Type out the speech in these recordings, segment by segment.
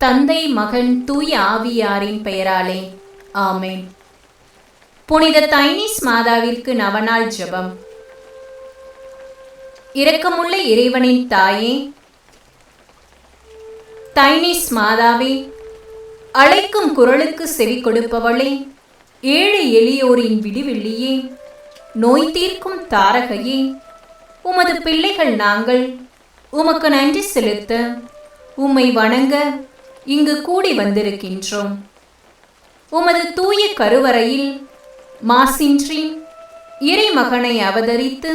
தந்தை மகன் தூய ஆவியாரின் பெயராலே. ஆமென். புனித தைனிஸ் மாதாவிற்கு நவநாள் ஜெபம். இரக்கமுள்ள இறைவனின் தாயே தைனிஸ் மாதாவே அழைக்கும் குரலுக்கு செவி கொடுப்பவளே ஏழை எளியோரின் விடிவெள்ளியே நோய் தீர்க்கும் தாரகையே உமது பிள்ளைகள் நாங்கள் உமக்கு நன்றி செலுத்த உம்மை வணங்க இங்கு கூடி வந்திருக்கின்றோம். உமது தூய கருவறையில் மாசின்றி இறைமகனை அவதரித்து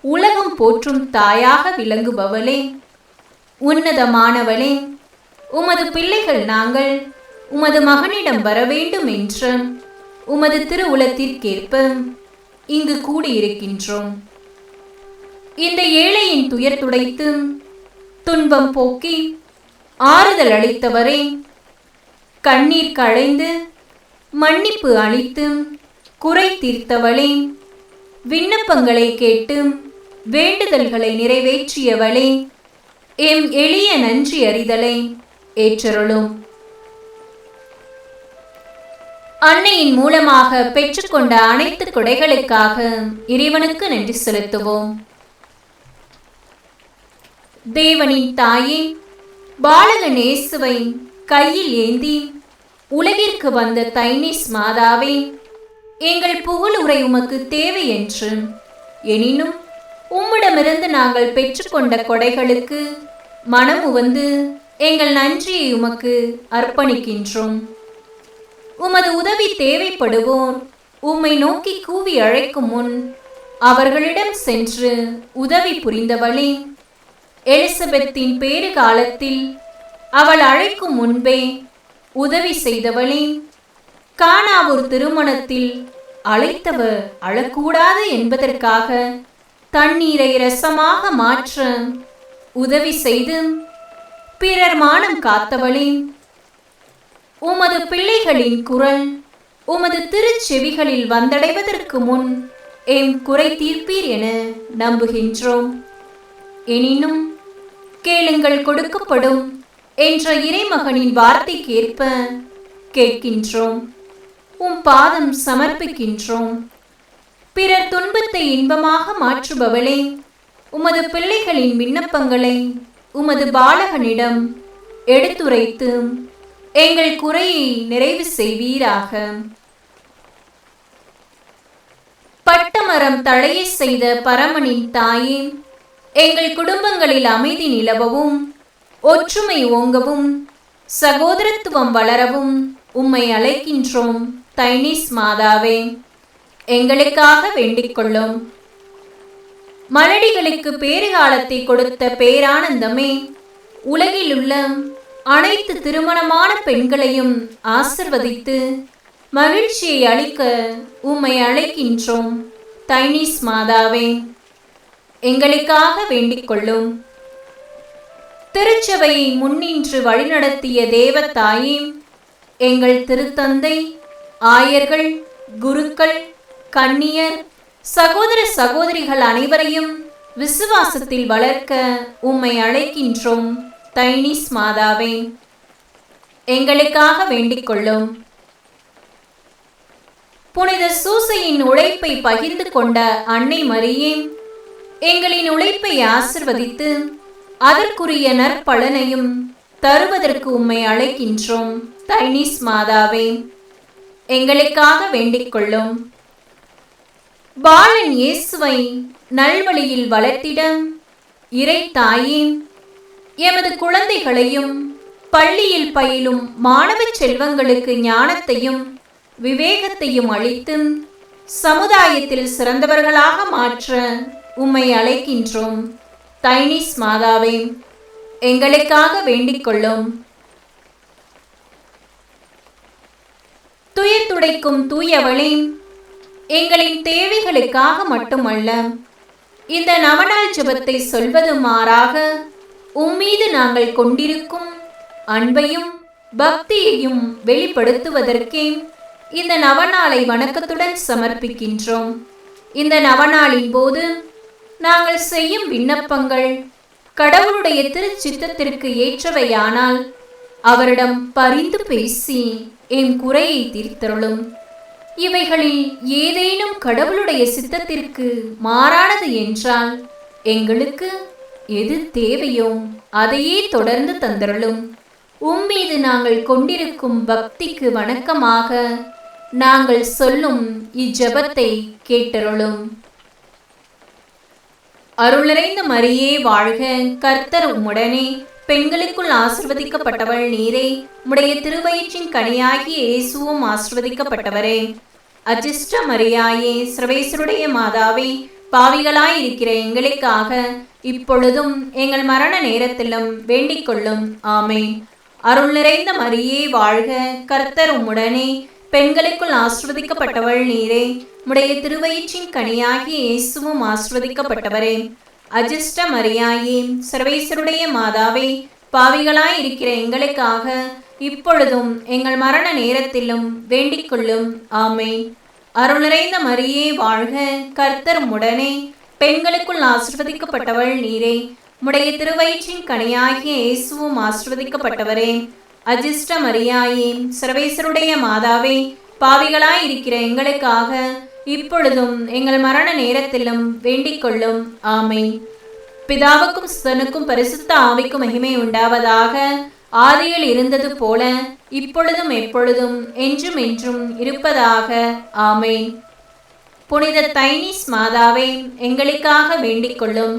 உலகம் போற்றும் தாயாக விளங்குபவளே உன்னதமானவளே உமது பிள்ளைகள் நாங்கள் உமது மகனிடம் வர வேண்டும் உமது திருவுலத்திற்கேற்ப இங்கு கூடியிருக்கின்றோம். இந்த ஏழையின் துயர் துடைத்து துன்பம் போக்கி ஆறுதல் அளித்தவரே. கண்ணீர் களைந்து மன்னிப்பு அளித்து குறை தீர்த்தவளே. விண்ணப்பங்களை கேட்டு வேண்டுதல்களை நிறைவேற்றியவளே. எம் எளிய நன்றி அறிதலை ஏற்றருளும். அன்னையின் மூலமாக பெற்றுக்கொண்ட அனைத்து கொடைகளுக்காக இறைவனுக்கு நன்றி செலுத்துவோம். தேவனின் தாயே பாலக நேசுவை கையில் ஏந்தி உலகிற்கு வந்த தைனிஸ் மாதாவே எங்கள் புகழ் உரை உமக்கு தேவை என்று எனினும் உம்மிடமிருந்து நாங்கள் பெற்றுக்கொண்ட கொடைகளுக்கு மனம் உவந்து எங்கள் நன்றியை உமக்கு அர்ப்பணிக்கின்றோம். உமது உதவி தேவைப்படுவோர் உம்மை நோக்கி கூவி அழைக்கும் முன் அவர்களிடம் சென்று உதவி புரிந்தவளே. எலிசபெத்தின் பேறு காலத்தில் அவள் அழைக்கும் முன்பே உதவி செய்தவளே காணாவூர் திருமணத்தில் அழைத்தவர் அழக்கூடாது என்பதற்காக தண்ணீரை ரசமாக மாற்ற உதவி செய்து பிறர் மானம் காத்தவளின் உமது பிள்ளைகளின் குரல் உமது திருச்செவிகளில் வந்தடைவதற்கு முன் எம் குறை தீர்ப்பீர் என நம்புகின்றோம். எனினும் கேளுங்கள் கொடுக்கப்படும் என்ற இறைமகனின் வார்த்தைக்கேற்ப கேட்கின்றோம். உம் பாதம் சமர்ப்பிக்கின்றோம். பிறர் துன்பத்தை இன்பமாக மாற்றுபவளே உமது பிள்ளைகளின் விண்ணப்பங்களை உமது பாலகனிடம் எடுத்துரைத்து எங்கள் குறையை நிறைவு செய்வீராக. பட்டமரம் தழைய செய்த பரமனின் தாயே எங்கள் குடும்பங்களில் அமைதி நிலவவும் ஒற்றுமை ஓங்கவும் சகோதரத்துவம் வளரவும் உம்மை அழைக்கின்றோம் தைனிஸ் மாதாவே. எங்களுக்காக வேண்டிக் கொள்ளும். மலடிகளுக்கு பேறுகாலத்தை கொடுத்த பேரானந்தமே உலகில் உள்ள அனைத்து திருமணமான பெண்களையும் ஆசிர்வதித்து மகிழ்ச்சியை அளிக்க உம்மை அழைக்கின்றோம் தைனிஸ் மாதாவே. எங்களுக்காக வேண்டிக் கொள்ளும். திருச்சபையை முன்னின்று வழிநடத்திய தேவத்தாயே எங்கள் திருத்தந்தை ஆயர்கள் குருக்கள் கன்னியர் சகோதர சகோதரிகள் அனைவரையும் விசுவாசத்தில் வளர்க்க உம்மை அழைக்கின்றோம் தைனிஸ் மாதாவே. எங்களுக்காக வேண்டிக் கொள்ளும். புனித சூசையின் உழைப்பை பகிர்ந்து கொண்ட அன்னை மரியே எங்களின் உழைப்பை ஆசிர்வதித்து அதற்குரிய நற்பலனையும் தருவதற்கு உம்மை அழைக்கின்றோம். தைனிஸ் மாதாவே எங்களுக்காக வேண்டிக் கொள்ளும். பாலன் இயேசுவை நல்வழியில் வளர்த்திட இறை தாயே எமது குழந்தைகளையும் பள்ளியில் பயிலும் மாணவ செல்வங்களுக்கு ஞானத்தையும் விவேகத்தையும் அளித்து சமுதாயத்தில் சிறந்தவர்களாக மாற்ற உம்மை அழைக்கின்றோம். தைனிஸ் மாதாவே எங்களுக்காக வேண்டிக் கொள்ளும் துயர் துடைக்கும் தூயவளே எங்களின் தேவைகளுக்காக மட்டுமல்ல இந்த நவநாள் ஜபத்தை சொல்வது மாறாக உம்மீது நாங்கள் கொண்டிருக்கும் அன்பையும் பக்தியையும் வெளிப்படுத்துவதற்கே இந்த நவநாளை வணக்கத்துடன் சமர்ப்பிக்கின்றோம். இந்த நவநாளின் போது நாங்கள் செய்யும் விண்ணப்பங்கள். கடவுளுடைய திருச்சித்தத்திற்கு ஏற்றவையானால் அவரிடம் பரிந்து பேசி என் குறையை தீர்த்தருளும். இவைகளில் ஏதேனும் கடவுளுடைய சித்தத்திற்கு மாறானது என்றால் எங்களுக்கு எது தேவையோ அதையே தொடர்ந்து தந்தருளும். உம்மீது நாங்கள் கொண்டிருக்கும் பக்திக்கு வணக்கமாக நாங்கள் சொல்லும் இஜெபத்தை கேட்டருளும். அருள் நிறைந்த மரியே வாழ்க கர்த்தர் உம்முடனே. பெண்களுக்குள் ஆசிர்வதிக்கப்பட்டவள் நீரே. உடைய திருவயிற்றின் கனியாகிய இயேசுவும் ஆசிர்வதிக்கப்பட்டவரே. அஜிஷ்ட மரியாயே சிரவேசருடைய மாதாவே பாவிகளாய் இருக்கிற எங்களுக்காக இப்பொழுதும் எங்கள் மரண நேரத்திலும் வேண்டிக் கொள்ளும் ஆமே அருள் நிறைந்த மரியே வாழ்க கர்த்தர் உம்முடனே. பெண்களுக்குள் ஆசிர்வதிக்கப்பட்டவள் நீரே. உடைய திருவயிற்றின் கனியாகிய இயேசுவும் ஆசிர்வதிக்கப்பட்டவரே அஜிஷ்ட மரியாயே சர்வேசருடைய மாதாவே பாவிகளாய் இருக்கிற எங்களுக்காக இப்பொழுதும் எங்கள் மரண நேரத்திலும் வேண்டிக் கொள்ளும் ஆமென். அருள் நிறைந்த மரியே வாழ்க கர்த்தர் உடனே பெண்களுக்குள் ஆசிர்வதிக்கப்பட்டவள் நீரே. உடைய திருவயிற்றின் கனியாகிய இயேசுவும் ஆசிர்வதிக்கப்பட்டவரே அஜிஷ்ட மரியாயே சர்வேசருடைய மாதாவே பாவிகளாய் இருக்கிற எங்களுக்காக இப்பொழுதும் எங்கள் மரண நேரத்திலும் வேண்டிக் கொள்ளும். ஆமை பிதாவுக்கும் சுதனுக்கும் பரிசுத்த ஆவிக்கும் மகிமை உண்டாவதாக ஆதியில் இருந்தது போல இப்பொழுதும் எப்பொழுதும் என்றும் என்றும் இருப்பதாக. ஆமை புனித தைனிஸ் மாதாவே எங்களுக்காக வேண்டிக் கொள்ளும்.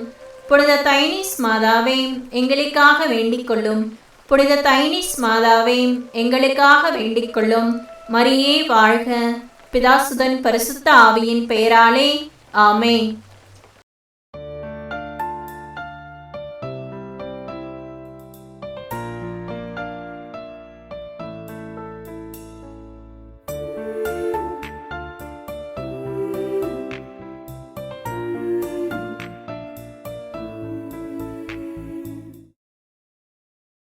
புனித தைனிஸ் மாதாவே எங்களுக்காக வேண்டிக் கொள்ளும். புனித தைனிஸ் மாதாவே எங்களுக்காக வேண்டிக் கொள்ளும் மரியே வாழ்க. பிதாசுதன் பரிசுத்த ஆவியின் பெயராலே. ஆமே